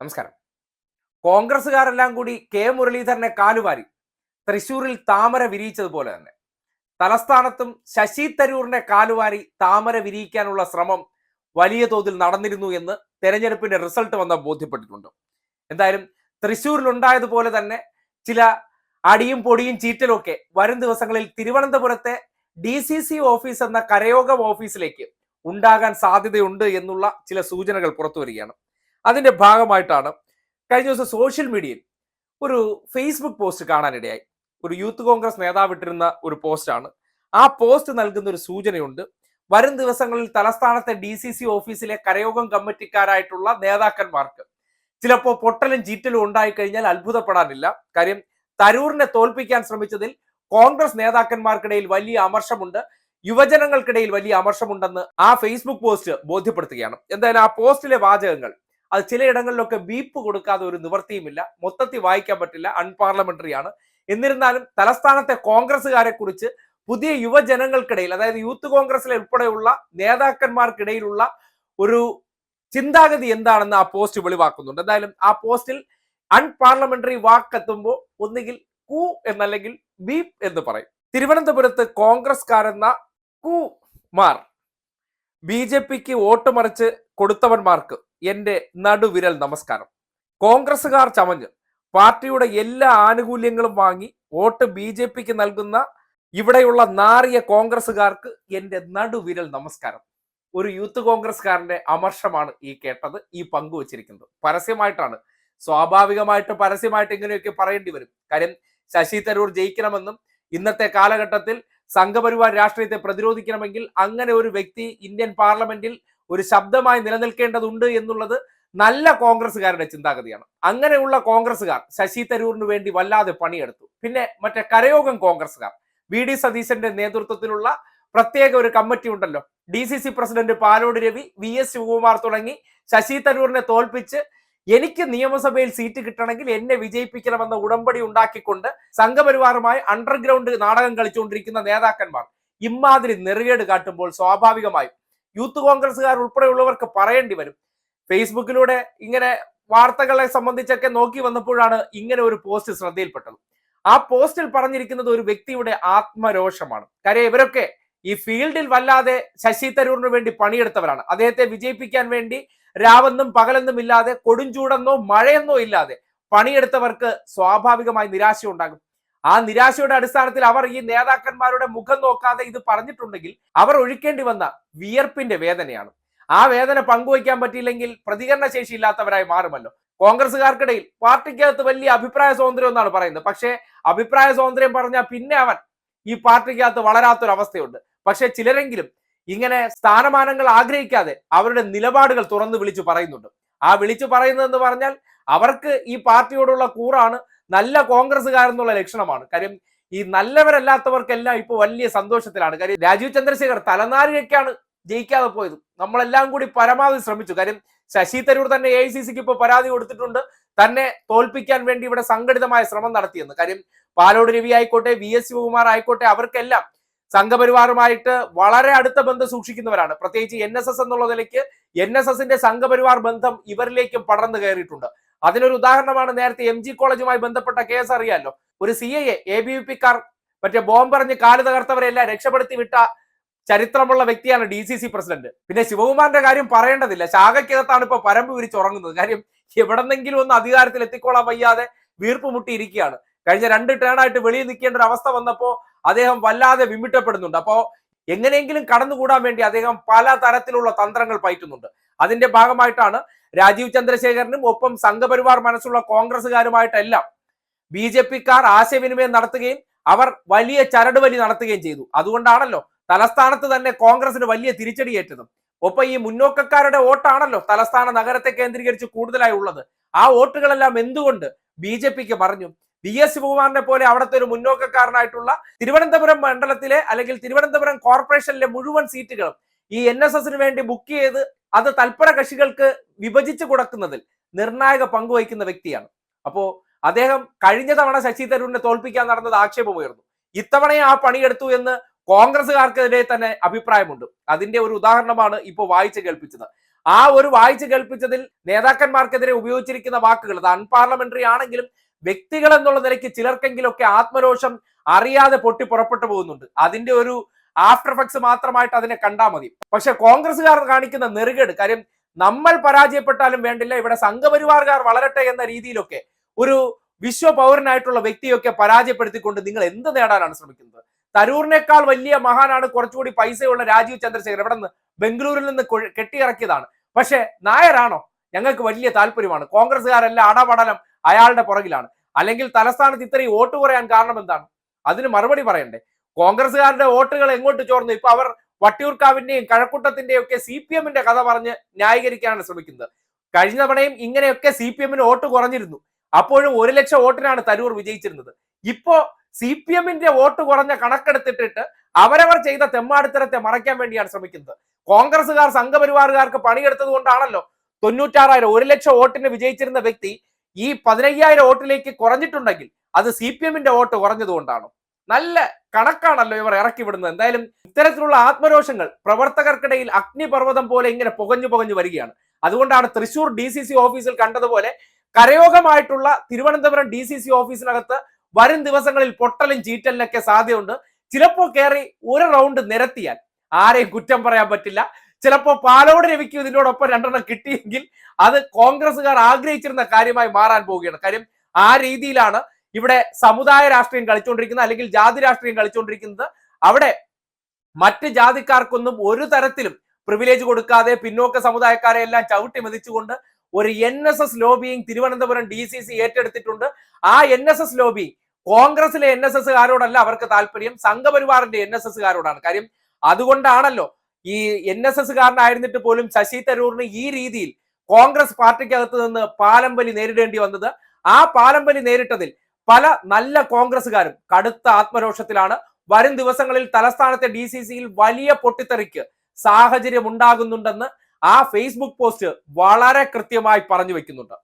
നമസ്കാരം. കോൺഗ്രസ്സുകാരെല്ലാം കൂടി കെ മുരളീധരനെ കാലുവാരി തൃശൂരിൽ താമര വിരിയിച്ചതുപോലെ തന്നെ. തലസ്ഥാനത്തും ശശി തരൂറിനെ കാലുവാരി താമര വിരിയിക്കാനുള്ള ശ്രമം വലിയ തോതിൽ നടന്നിരുന്നു എന്ന് തെരഞ്ഞെടുപ്പിന്റെ റിസൾട്ട് വന്ന ബോധ്യപ്പെട്ടിട്ടുണ്ട്. എന്തായാലും തൃശൂരിൽ ഉണ്ടായതുപോലെ തന്നെ ചില അടിയും പൊടിയും ചീറ്റലുമൊക്കെ വരും ദിവസങ്ങളിൽ തിരുവനന്തപുരത്തെ ഡി സി സി ഓഫീസ് എന്ന കരയോഗം ഓഫീസിലേക്ക് ഉണ്ടാകാൻ സാധ്യതയുണ്ട് എന്നുള്ള ചില സൂചനകൾ പുറത്തു വരികയാണ്. അതിന്റെ ഭാഗമായിട്ടാണ് കഴിഞ്ഞ ദിവസം സോഷ്യൽ മീഡിയയിൽ ഒരു ഫേസ്ബുക്ക് പോസ്റ്റ് കാണാനിടയായി. ഒരു യൂത്ത് കോൺഗ്രസ് നേതാവ് ഇട്ടിരുന്ന ഒരു പോസ്റ്റാണ് ആ പോസ്റ്റ് നൽകുന്ന ഒരു സൂചനയുണ്ട്. വരും ദിവസങ്ങളിൽ തലസ്ഥാനത്തെ ഡി സി സി ഓഫീസിലെ കരയോഗം കമ്മിറ്റിക്കാരായിട്ടുള്ള നേതാക്കന്മാർക്ക്. ചിലപ്പോൾ പൊട്ടലും ചീറ്റലും ഉണ്ടായിക്കഴിഞ്ഞാൽ അത്ഭുതപ്പെടാനില്ല. കാര്യം തരൂറിനെ തോൽപ്പിക്കാൻ ശ്രമിച്ചതിൽ കോൺഗ്രസ് നേതാക്കന്മാർക്കിടയിൽ വലിയ അമർഷമുണ്ട്. യുവജനങ്ങൾക്കിടയിൽ വലിയ അമർഷമുണ്ടെന്ന് ആ ഫേസ്ബുക്ക് പോസ്റ്റ് ബോധ്യപ്പെടുത്തുകയാണ്. എന്തായാലും ആ പോസ്റ്റിലെ വാചകങ്ങൾ അത് ചിലയിടങ്ങളിലൊക്കെ ബീപ്പ് കൊടുക്കാതെ ഒരു നിവർത്തിയുമില്ല മൊത്തത്തിൽ വായിക്കാൻ പറ്റില്ല. അൺപാർലമെന്ററി ആണ്. എന്നിരുന്നാലും തലസ്ഥാനത്തെ കോൺഗ്രസ്സുകാരെ കുറിച്ച് പുതിയ യുവജനങ്ങൾക്കിടയിൽ അതായത് യൂത്ത് കോൺഗ്രസിലെ ഉൾപ്പെടെയുള്ള നേതാക്കന്മാർക്കിടയിലുള്ള ഒരു ചിന്താഗതി എന്താണെന്ന് ആ പോസ്റ്റ് വെളിവാക്കുന്നുണ്ട്. എന്തായാലും ആ പോസ്റ്റിൽ അൺപാർലമെന്ററി വാക്കെത്തുമ്പോൾ ഒന്നുകിൽ കു എന്നല്ലെങ്കിൽ ബീപ് എന്ന് പറയും. തിരുവനന്തപുരത്ത് കോൺഗ്രസ്കാരെന്ന കു മാർ ബി ജെ പിക്ക് വോട്ട് മറിച്ച് കൊടുത്തവന്മാർക്ക് എന്റെ നടുവിരൽ നമസ്കാരം. കോൺഗ്രസുകാർ ചമഞ്ഞ്. പാർട്ടിയുടെ എല്ലാ ആനുകൂല്യങ്ങളും വാങ്ങി വോട്ട് ബി ജെ പിക്ക് നൽകുന്ന ഇവിടെയുള്ള നാറിയ കോൺഗ്രസുകാർക്ക് എന്റെ നടുവിരൽ നമസ്കാരം. ഒരു യൂത്ത് കോൺഗ്രസ്കാരന്റെ അമർഷമാണ് ഈ കേട്ടത് ഈ പങ്കുവച്ചിരിക്കുന്നത് പരസ്യമായിട്ടാണ്. സ്വാഭാവികമായിട്ട് പരസ്യമായിട്ട് ഇങ്ങനെയൊക്കെ പറയേണ്ടി വരും. കാര്യം ശശി തരൂർ ജയിക്കണമെന്നും ഇന്നത്തെ കാലഘട്ടത്തിൽ സംഘപരിവാർ രാഷ്ട്രീയത്തെ പ്രതിരോധിക്കണമെങ്കിൽ അങ്ങനെ ഒരു വ്യക്തി ഇന്ത്യൻ പാർലമെന്റിൽ ഒരു ശബ്ദമായി നിലനിൽക്കേണ്ടതുണ്ട് എന്നുള്ളത് നല്ല കോൺഗ്രസ്സുകാരുടെ ചിന്താഗതിയാണ്. അങ്ങനെയുള്ള കോൺഗ്രസ്സുകാർ ശശി തരൂറിന് വേണ്ടി വല്ലാതെ പണിയെടുത്തു. പിന്നെ മറ്റേ കരയോഗം കോൺഗ്രസ്സുകാർ വി ഡി സതീശന്റെ നേതൃത്വത്തിലുള്ള പ്രത്യേക ഒരു കമ്മിറ്റി ഉണ്ടല്ലോ. D C C president Palode Ravi V S Sivakumar തുടങ്ങി ശശി തരൂറിനെ തോൽപ്പിച്ച് എനിക്ക് നിയമസഭയിൽ സീറ്റ് കിട്ടണമെങ്കിൽ എന്നെ വിജയിപ്പിക്കണമെന്ന ഉടമ്പടി ഉണ്ടാക്കിക്കൊണ്ട് സംഘപരിവാറുമായി അണ്ടർഗ്രൗണ്ട് നാടകം കളിച്ചുകൊണ്ടിരിക്കുന്ന നേതാക്കന്മാർ ഇമാതിരി നെറുകേട് കാട്ടുമ്പോൾ സ്വാഭാവികമായും യൂത്ത് കോൺഗ്രസ്സുകാർ ഉൾപ്പെടെയുള്ളവർക്ക് പറയേണ്ടി വരും. ഫേസ്ബുക്കിലൂടെ ഇങ്ങനെ വാർത്തകളെ സംബന്ധിച്ചൊക്കെ നോക്കി വന്നപ്പോഴാണ് ഇങ്ങനെ ഒരു പോസ്റ്റ് ശ്രദ്ധയിൽപ്പെട്ടത്. ആ പോസ്റ്റിൽ പറഞ്ഞിരിക്കുന്നത് ഒരു വ്യക്തിയുടെ ആത്മരോഷമാണ്. കാര്യം ഇവരൊക്കെ ഈ ഫീൽഡിൽ വല്ലാതെ ശശി തരൂറിന് വേണ്ടി പണിയെടുത്തവരാണ്. അദ്ദേഹത്തെ വിജയിപ്പിക്കാൻ വേണ്ടി രാവെന്നും പകലെന്നും ഇല്ലാതെ കൊടുംചൂടെന്നോ മഴയെന്നോ ഇല്ലാതെ പണിയെടുത്തവർക്ക് സ്വാഭാവികമായി നിരാശ ഉണ്ടാകും ആ നിരാശയുടെ അടിസ്ഥാനത്തിൽ അവർ ഈ നേതാക്കന്മാരുടെ മുഖം നോക്കാതെ ഇത് പറഞ്ഞിട്ടുണ്ടെങ്കിൽ അവർ ഒഴിക്കേണ്ടി വന്ന വിയർപ്പിന്റെ വേദനയാണ്. ആ വേദന പങ്കുവയ്ക്കാൻ പറ്റിയില്ലെങ്കിൽ പ്രതികരണ ശേഷി ഇല്ലാത്തവരായി മാറുമല്ലോ. കോൺഗ്രസ്സുകാർക്കിടയിൽ പാർട്ടിക്കകത്ത് വലിയ അഭിപ്രായ സ്വാതന്ത്ര്യം എന്നാണ് പറയുന്നത്. പക്ഷേ അഭിപ്രായ സ്വാതന്ത്ര്യം പറഞ്ഞാൽ പിന്നെ അവൻ ഈ പാർട്ടിക്കകത്ത് വളരാത്തൊരവസ്ഥയുണ്ട്. പക്ഷെ ചിലരെങ്കിലും ഇങ്ങനെ സ്ഥാനമാനങ്ങൾ ആഗ്രഹിക്കാതെ അവരുടെ നിലപാടുകൾ തുറന്നു വിളിച്ചു പറയുന്നുണ്ട്. ആ വിളിച്ചു പറയുന്നതെന്ന് പറഞ്ഞാൽ അവർക്ക് ഈ പാർട്ടിയോടുള്ള കൂറാണ് നല്ല കോൺഗ്രസ്സുകാരെന്നുള്ള ലക്ഷണമാണ്. കാര്യം ഈ നല്ലവരല്ലാത്തവർക്കെല്ലാം ഇപ്പോൾ വലിയ സന്തോഷത്തിലാണ്. കാര്യം രാജീവ് ചന്ദ്രശേഖർ തലനാരിഴയ്ക്കാണ് ജയിക്കാതെ പോയത്. നമ്മളെല്ലാം കൂടി പരമാവധി ശ്രമിച്ചു. കാര്യം ശശി തരൂർ തന്നെ എ ഐ സി സിക്ക് ഇപ്പോൾ പരാതി കൊടുത്തിട്ടുണ്ട്. തന്നെ തോൽപ്പിക്കാൻ വേണ്ടി ഇവിടെ സംഘടിതമായ ശ്രമം നടത്തിയെന്ന്. കാര്യം പാലോട് രവി ആയിക്കോട്ടെ വി എസ് ശിവകുമാർ ആയിക്കോട്ടെ അവർക്കെല്ലാം സംഘപരിവാറുമായിട്ട് വളരെ അടുത്ത ബന്ധം സൂക്ഷിക്കുന്നവരാണ്. പ്രത്യേകിച്ച് എൻ എസ് എസ് എന്നുള്ള നിലയ്ക്ക് എൻ എസ് എസിന്റെ സംഘപരിവാർ ബന്ധം ഇവരിലേക്കും പടർന്നു കയറിയിട്ടുണ്ട്. അതിനൊരു ഉദാഹരണമാണ് നേരത്തെ എം ജി കോളേജുമായി ബന്ധപ്പെട്ട കേസ് അറിയാലോ. ഒരു C A A B V പിക്കാർ മറ്റേ ബോംബെറിഞ്ഞ് കാൽ തകർത്തവരെല്ലാം രക്ഷപ്പെടുത്തി വിട്ട ചരിത്രമുള്ള വ്യക്തിയാണ് ഡി സി സി പ്രസിഡന്റ്. പിന്നെ ശിവകുമാറിന്റെ കാര്യം പറയേണ്ടതില്ല. ശാഖയ്ക്കകത്താണ് ഇപ്പൊ പരമ്പ് വിരിച്ചുറങ്ങുന്നത് കാര്യം എവിടെന്നെങ്കിലും ഒന്ന് അധികാരത്തിൽ എത്തിക്കോളാൻ വയ്യാതെ വീർപ്പ് മുട്ടിയിരിക്കുകയാണ്. കഴിഞ്ഞ രണ്ട് ടേൺ ആയിട്ട് വെളിയിൽ നിൽക്കേണ്ട ഒരു അവസ്ഥ വന്നപ്പോൾ അദ്ദേഹം വല്ലാതെ വിമിട്ടപ്പെടുന്നുണ്ട്. അപ്പോൾ എങ്ങനെയെങ്കിലും കടന്നുകൂടാൻ വേണ്ടി അദ്ദേഹം പല തരത്തിലുള്ള തന്ത്രങ്ങൾ പയറ്റുന്നുണ്ട്. അതിന്റെ ഭാഗമായിട്ടാണ് രാജീവ് ചന്ദ്രശേഖരനും ഒപ്പം സംഘപരിവാർ മനസ്സുള്ള കോൺഗ്രസ്സുകാരുമായിട്ടെല്ലാം ബി ജെ പിക്കാർ ആശയവിനിമയം നടത്തുകയും അവർ വലിയ ചരടുവലി നടത്തുകയും ചെയ്തു. അതുകൊണ്ടാണല്ലോ തലസ്ഥാനത്ത് തന്നെ കോൺഗ്രസിന് വലിയ തിരിച്ചടിയേറ്റതും ഒപ്പം ഈ മുന്നോക്കക്കാരുടെ വോട്ടാണല്ലോ തലസ്ഥാന നഗരത്തെ കേന്ദ്രീകരിച്ച് കൂടുതലായി ഉള്ളത്. ആ വോട്ടുകളെല്ലാം എന്തുകൊണ്ട് ബി ജെ പിക്ക് പറഞ്ഞു വി എസ് ശിവകുമാറിനെ പോലെ അവിടുത്തെ ഒരു മുന്നോക്കക്കാരനായിട്ടുള്ള തിരുവനന്തപുരം മണ്ഡലത്തിലെ അല്ലെങ്കിൽ തിരുവനന്തപുരം കോർപ്പറേഷനിലെ മുഴുവൻ സീറ്റുകളും ഈ എൻ എസ് എസിന് വേണ്ടി ബുക്ക് ചെയ്ത് അത് തൽപര കക്ഷികൾക്ക് വിഭജിച്ച് കൊടുക്കുന്നതിൽ നിർണായക പങ്കുവഹിക്കുന്ന വ്യക്തിയാണ്. അപ്പോ അദ്ദേഹം കഴിഞ്ഞ തവണ ശശി തരൂരിനെ തോൽപ്പിക്കാൻ നടന്നത് ആക്ഷേപമുയർന്നു ഇത്തവണയും ആ പണിയെടുത്തു എന്ന് കോൺഗ്രസുകാർക്കെതിരെ തന്നെ അഭിപ്രായമുണ്ട്. അതിന്റെ ഒരു ഉദാഹരണമാണ് ഇപ്പോൾ വായിച്ച് കേൾപ്പിച്ചത്. ആ ഒരു വായിച്ചു കേൾപ്പിച്ചതിൽ നേതാക്കന്മാർക്കെതിരെ ഉപയോഗിച്ചിരിക്കുന്ന വാക്കുകൾ അത് അൺപാർലമെന്ററി ആണെങ്കിലും വ്യക്തികൾ എന്നുള്ള നിലയ്ക്ക് ചിലർക്കെങ്കിലൊക്കെ ആത്മരോഷം അറിയാതെ പൊട്ടി പുറപ്പെട്ടു പോകുന്നുണ്ട്. അതിന്റെ ഒരു ആഫ്റ്റർ എഫക്ട്സ് മാത്രമായിട്ട് അതിനെ കണ്ടാൽ മതി. പക്ഷെ കോൺഗ്രസ്സുകാർ കാണിക്കുന്ന നെറുകേട് കാര്യം നമ്മൾ പരാജയപ്പെട്ടാലും വേണ്ടില്ല ഇവിടെ സംഘപരിവാറുകാർ വളരട്ടെ എന്ന രീതിയിലൊക്കെ ഒരു വിശ്വ പൗരനായിട്ടുള്ള വ്യക്തിയൊക്കെ പരാജയപ്പെടുത്തിക്കൊണ്ട് നിങ്ങൾ എന്ത് നേടാനാണ് ശ്രമിക്കുന്നത്? തരൂറിനേക്കാൾ വലിയ മഹാനാണ് കുറച്ചുകൂടി പൈസയുള്ള രാജീവ് ചന്ദ്രശേഖർ ഇവിടെ നിന്ന് ബംഗളൂരിൽ നിന്ന് കെട്ടിയിറക്കിയതാണ്. പക്ഷെ നായരാണോ? ഞങ്ങൾക്ക് വലിയ താല്പര്യമാണ്. കോൺഗ്രസ്സുകാരെല്ലാം അടപടലം അയാളുടെ പുറകിലാണ്. അല്ലെങ്കിൽ തലസ്ഥാനത്ത് ഇത്രയും വോട്ട് കുറയാൻ കാരണം എന്താണ്? അതിന് മറുപടി പറയണ്ടേ. കോൺഗ്രസ്സുകാരുടെ വോട്ടുകൾ എങ്ങോട്ട് ചോർന്നു? ഇപ്പൊ അവർ വട്ടിയൂർക്കാവിന്റെയും കഴക്കൂട്ടത്തിന്റെയും ഒക്കെ സി പി എമ്മിന്റെ കഥ പറഞ്ഞ് ന്യായീകരിക്കാനാണ് ശ്രമിക്കുന്നത്. കഴിഞ്ഞ തവണയും ഇങ്ങനെയൊക്കെ സി പി എമ്മിന് വോട്ട് കുറഞ്ഞിരുന്നു. അപ്പോഴും ഒരു ലക്ഷം വോട്ടിനാണ് തരൂർ വിജയിച്ചിരുന്നത്. ഇപ്പോ സി പി എമ്മിന്റെ വോട്ട് കുറഞ്ഞ കണക്കെടുത്തിട്ടിട്ട് അവരവർ ചെയ്ത തെമ്മാടിത്തരത്തെ മറയ്ക്കാൻ വേണ്ടിയാണ് ശ്രമിക്കുന്നത്. കോൺഗ്രസ്സുകാർ സംഘപരിവാറുകാർക്ക് പണിയെടുത്തത് കൊണ്ടാണല്ലോ തൊണ്ണൂറ്റാറായിരം ഒരു ലക്ഷം വോട്ടിന് വിജയിച്ചിരുന്ന വ്യക്തി ഈ പതിനയ്യായിരം വോട്ടിലേക്ക് കുറഞ്ഞിട്ടുണ്ടെങ്കിൽ അത് സി പി എമ്മിന്റെ വോട്ട് കുറഞ്ഞതുകൊണ്ടാണോ? നല്ല കണക്കാണല്ലോ ഇവർ ഇറക്കി വിടുന്നത് എന്തായാലും ഇത്തരത്തിലുള്ള ആത്മരോഷങ്ങൾ പ്രവർത്തകർക്കിടയിൽ അഗ്നിപർവതം പോലെ ഇങ്ങനെ പുകഞ്ഞു പുകഞ്ഞു വരികയാണ്. അതുകൊണ്ടാണ് തൃശൂർ ഡി സി സി ഓഫീസിൽ കണ്ടതുപോലെ കരയോഗമായിട്ടുള്ള തിരുവനന്തപുരം ഡി സി സി ഓഫീസിനകത്ത് വരും ദിവസങ്ങളിൽ പൊട്ടലും ചീറ്റലിനൊക്കെ സാധ്യതയുണ്ട്. ചിലപ്പോൾ കയറി ഒരു റൗണ്ട് നിരത്തിയാൽ ആരെയും കുറ്റം പറയാൻ പറ്റില്ല. ചിലപ്പോൾ പാലോട് രവിക്കും ഇതിനോടൊപ്പം രണ്ടെണ്ണം കിട്ടിയെങ്കിൽ അത് കോൺഗ്രസ്സുകാർ ആഗ്രഹിച്ചിരുന്ന കാര്യമായി മാറാൻ പോവുകയാണ്. കാര്യം ആ രീതിയിലാണ് ഇവിടെ സമുദായ രാഷ്ട്രീയം കളിച്ചുകൊണ്ടിരിക്കുന്നത് അല്ലെങ്കിൽ ജാതി രാഷ്ട്രീയം കളിച്ചുകൊണ്ടിരിക്കുന്നത്. അവിടെ മറ്റ് ജാതിക്കാർക്കൊന്നും ഒരു തരത്തിലും പ്രിവിലേജ് കൊടുക്കാതെ പിന്നോക്ക സമുദായക്കാരെ എല്ലാം ചവിട്ടി മെതിച്ചുകൊണ്ട് ഒരു എൻ എസ് എസ് ലോബിയും തിരുവനന്തപുരം ഡി സി സി ഏറ്റെടുത്തിട്ടുണ്ട്. ആ എൻ എസ് എസ് ലോബി കോൺഗ്രസിലെ എൻ എസ് എസ്കാരോടല്ല അവർക്ക് താല്പര്യം സംഘപരിവാറിന്റെ എൻ എസ് എസ്കാരോടാണ് കാര്യം അതുകൊണ്ടാണല്ലോ ഈ എൻ എസ് എസ്കാരനായിരുന്നിട്ട് പോലും ശശി തരൂറിന് ഈ രീതിയിൽ കോൺഗ്രസ് പാർട്ടിക്കകത്ത് നിന്ന് പാലമ്പലി നേരിടേണ്ടി വന്നത്. ആ പാലമ്പലി നേരിട്ടതിൽ പല നല്ല കോൺഗ്രസ്സുകാരും കടുത്ത ആത്മരോഷത്തിലാണ്. വരും ദിവസങ്ങളിൽ തലസ്ഥാനത്തെ ഡി സി സിയിൽ വലിയ പൊട്ടിത്തെറിക്ക് സാഹചര്യം ഉണ്ടാകുന്നുണ്ടെന്ന് ആ ഫേസ്ബുക്ക് പോസ്റ്റ് വളരെ കൃത്യമായി പറഞ്ഞു വെക്കുന്നുണ്ട്.